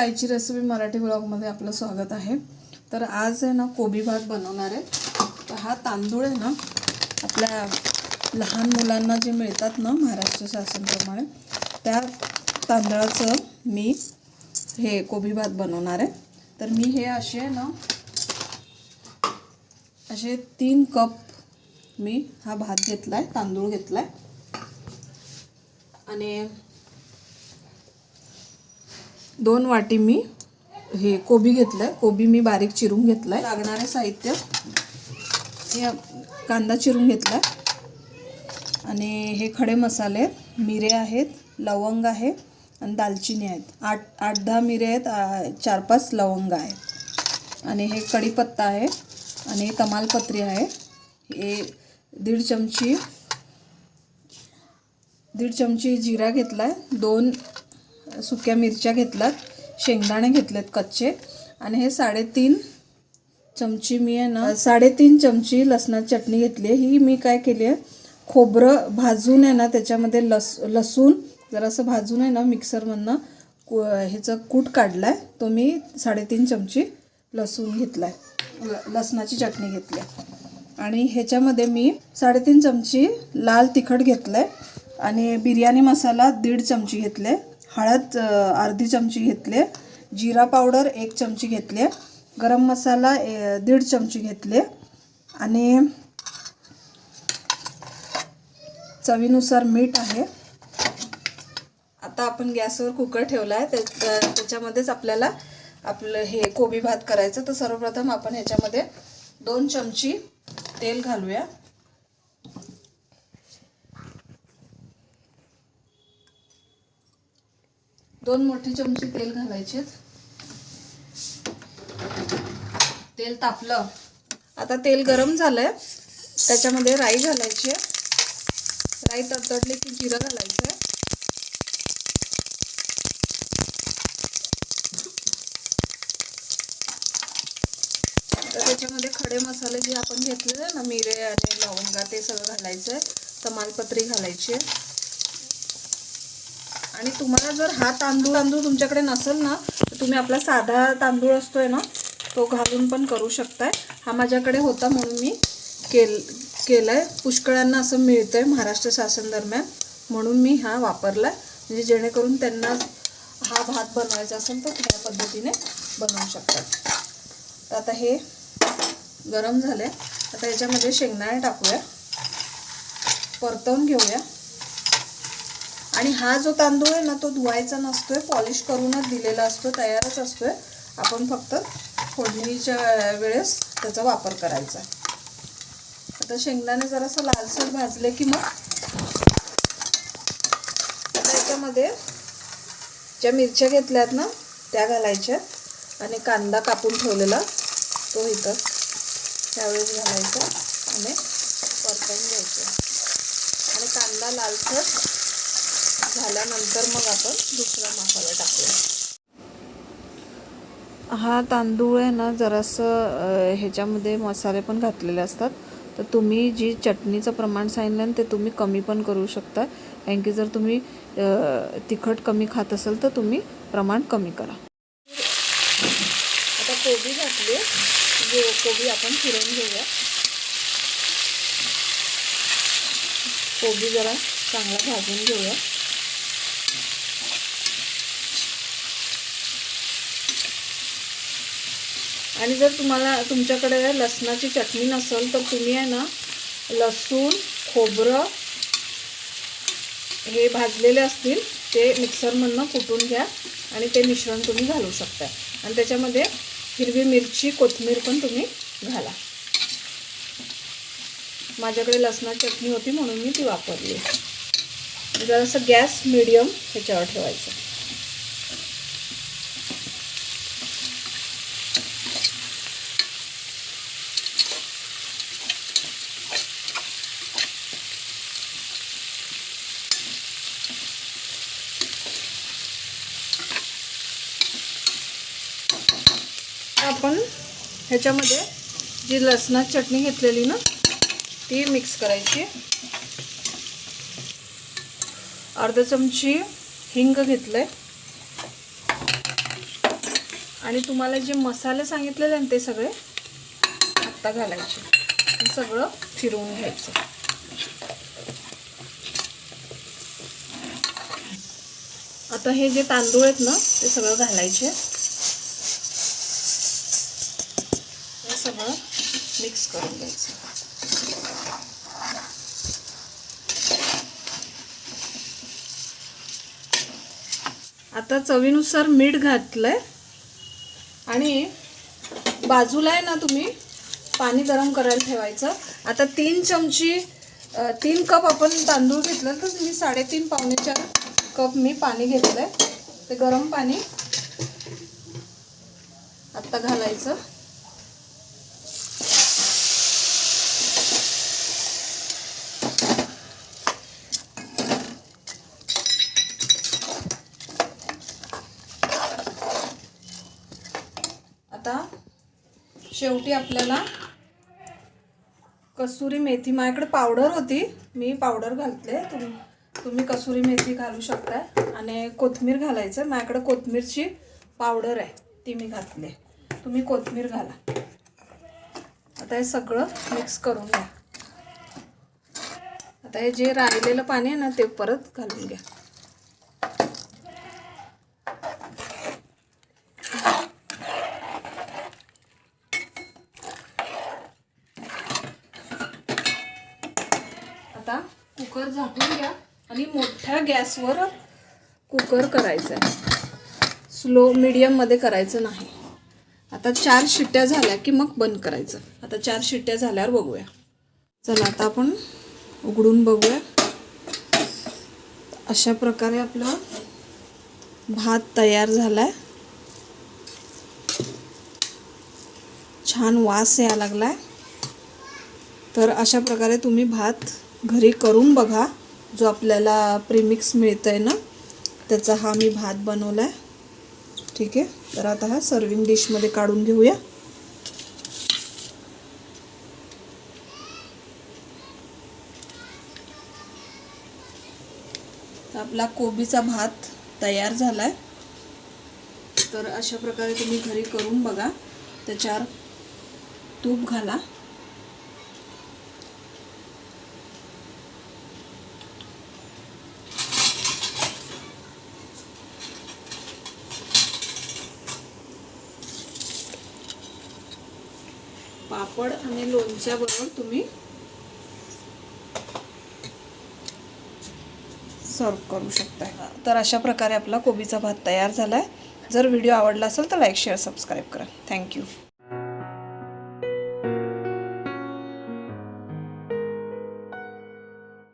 आईची रेसिपी मराठी ब्लॉगमध्ये आपलं स्वागत आहे. तर आज आहे ना कोबी भात बनवणार आहे. तर हा तांदूळ आहे ना आपल्या लहान मुलांना जे मिळतात ना महाराष्ट्र शासनप्रमाणे त्या तांदळाचं मी हे कोबी भात बनवणार आहे. तर मी हे असे आहे ना असे तीन कप मी हा भात घेतला आहे तांदूळ घेतला आहे आणि दोन वाटी मी हे कोबी घेतलं कोबी मी बारीक चिरून घेतलं आहे लागणारे साहित्य हे कांदा चिरून घेतला आणि हे खडे मसाले मिरे आहेत लवंग आहे आणि दालचिनी आहेत. आठ आठ दहा मिरे आहेत चार पाच लवंग आहेत. आणि हे कढीपत्ता आहे आणि हे तमालपत्री आहे. हे दीड चमची दीड चमची जिरा घेतला आहे दोन सुक्या मिरच्या घेतल्यात शेंगदाणे घेतलेत कच्चे. आणि हे साडेतीन चमची मी आहे ना साडेतीन चमची लसणाची चटणी घेतली आहे. ही मी काय केली आहे खोबरं भाजून आहे ना त्याच्यामध्ये लस लसूण जरासं भाजून आहे ना मिक्सरमधनं कु ह्याचं कूट काढला आहे तो मी साडेतीन चमची लसूण घेतला आहे ल लसणाची चटणी घेतली आहे. आणि ह्याच्यामध्ये मी साडेतीन चमची लाल तिखट घेतलं आहे आणि बिर्याणी मसाला दीड चमची घेतले हळद अर्धी चमची घेतले. जिरा पावडर एक चमची घेतले. गरम मसाला ए, दीड चमची घेतले. आणि चवीनुसार मीठ आहे. आता आपण गॅसवर कुकर ठेवला आहे त्या त्याच्यामध्येच आपल्याला आपलं हे कोबी भात करायचं. तर सर्वप्रथम आपण ह्याच्यामध्ये दोन चमची तेल घालूया. दोन मोठे चमचे तेल घालायचे तेल तापलं. आता तेल गरम झालंय. त्याच्यामध्ये राई घालायची राई तडतडली की जिरं घालायचं तर त्याच्यामध्ये खडे मसाले जे आपण घेतलेले ना मिरे आणि लवंगा ते सगळं घालायचं आहे तमालपत्री घालायची आहे. आणि तुम्हाला जर हा तांदूळ तांदूळ तुमच्याकडे नसेल ना तर तुम्ही आपला साधा तांदूळ असतोय ना तो घालून पण करू शकताय. हा माझ्याकडे होता म्हणून मी केल केलं आहे पुष्कळांना असं मिळतं आहे महाराष्ट्र शासन दरम्यान म्हणून मी हा वापरला म्हणजे जेणेकरून त्यांना हा भात बनवायचा असेल तर ह्या पद्धतीने बनवू शकतात. तर आता हे गरम झाले आता याच्यामध्ये शेंगदाणे टाकूया. परतवून घेऊया. आणि हा जो तांदूळ आहे ना तो धुवायचा नसतोय पॉलिश करूनच दिलेला असतो तयारच असतोय. आपण फक्त फोडणीच्या वेळेस त्याचा वापर करायचा आता शेंगदाणे जरासं लालसर भाजले की मग आता याच्यामध्ये ज्या मिरच्या घेतल्यात ना त्या घालायच्या आणि कांदा कापून ठेवलेला तो इथं त्यावेळेस घालायचा आणि परतून घ्यायचं. आणि कांदा लालसर झाल्यानंतर मग आपण दुसरा मसाला टाकूया. हा तांदूळ आहे ना जरासं ह्याच्यामध्ये मसाले पण घातलेले असतात. तर तुम्ही जी चटणीचं प्रमाण सांगितलं ना ते तुम्ही कमी पण करू शकता. कारण की जर तुम्ही तिखट कमी खात असाल तर तुम्ही प्रमाण कमी करा. आता कोबी घातली जो कोबी आपण फिरवून घेऊया. कोबी जरा चांगला भाजून घेऊया. आणि जर तुम्हाला तुमच्याकडे लसणाची चटणी नसेल तर तुम्ही आहे ना लसूण खोबरं हे भाजलेले असतील ते मिक्सरमधनं कुटून घ्या आणि ते मिश्रण तुम्ही घालू शकता. आणि त्याच्यामध्ये हिरवी मिरची कोथिंबीर पण तुम्ही घाला. माझ्याकडे लसणाची चटणी होती म्हणून मी ती वापरली. जरासं गॅस मिडियम ह्याच्यावर ठेवायचं. आपण ह्याच्यामध्ये जी लसणाची चटणी घेतलेली ना ती मिक्स करायची. अर्धा चमची हिंग घेतलंय. आणि तुम्हाला जे मसाले सांगितलेले ना ते सगळे आत्ता घालायचे. सगळं फिरवून घ्यायचं. आता हे जे तांदूळ आहेत ना ते सगळं घालायचे. सगळं मिक्स करून घ्यायचं. आता चवीनुसार मीठ घातलंय. आणि बाजूला आहे ना तुम्ही पाणी गरम करायला ठेवायचं. आता तीन चमची तीन कप आपण तांदूळ घेतलं तर मी साडेतीन पावणे चार कप मी पाणी घेतलंय. ते गरम पाणी आत्ता घालायचं आता शेवटी आपल्याला कसुरी मेथी माझ्याकडे पावडर होती. मी पावडर घालते तुम्ही तुम्ही कसुरी मेथी घालू शकताय. आणि कोथमीर घालायचं. माझ्याकडे कोथमीरची पावडर आहे. ती मी घातली. तुम्ही कोथमीर घाला. आता हे सगळं मिक्स करून घ्या. आता हे जे राहिलेलं पाणी आहे ना ते परत घालून घ्या. आता कुकर झाकून घ्या आणि मोठ्या गॅसवर कुकर करायचं आहे स्लो मीडियममध्ये करायचं नाही. आता चार शिट्ट्या झाल्या की मग बंद करायचं. आता चार शिट्ट्या झाल्यावर बघूया. चला आता आपण उघडून बघूया. अशा प्रकारे आपला भात तयार झाला आहे छान वास यायला लागला आहे तर अशा प्रकारे तुम्ही भात घरी करून बघा जो आपल्याला प्रीमिक्स मिळतं आहे ना त्याचा हा मी भात बनवला आहे ठीक आहे? तर आता हा सर्विंग डिशमध्ये काढून घेऊया. आपला कोबीचा भात तयार झाला आहे तर अशा प्रकारे तुम्ही घरी करून बघा. त्याच्यावर तूप घाला. पापड आणि लोणच्याबरोबर तुम्ही सर्व करू शकता तर अशा प्रकारे आपला कोबीचा भात तयार झाला आहे जर व्हिडिओ आवडला असेल तर लाईक शेअर सबस्क्राईब करा. Thank you.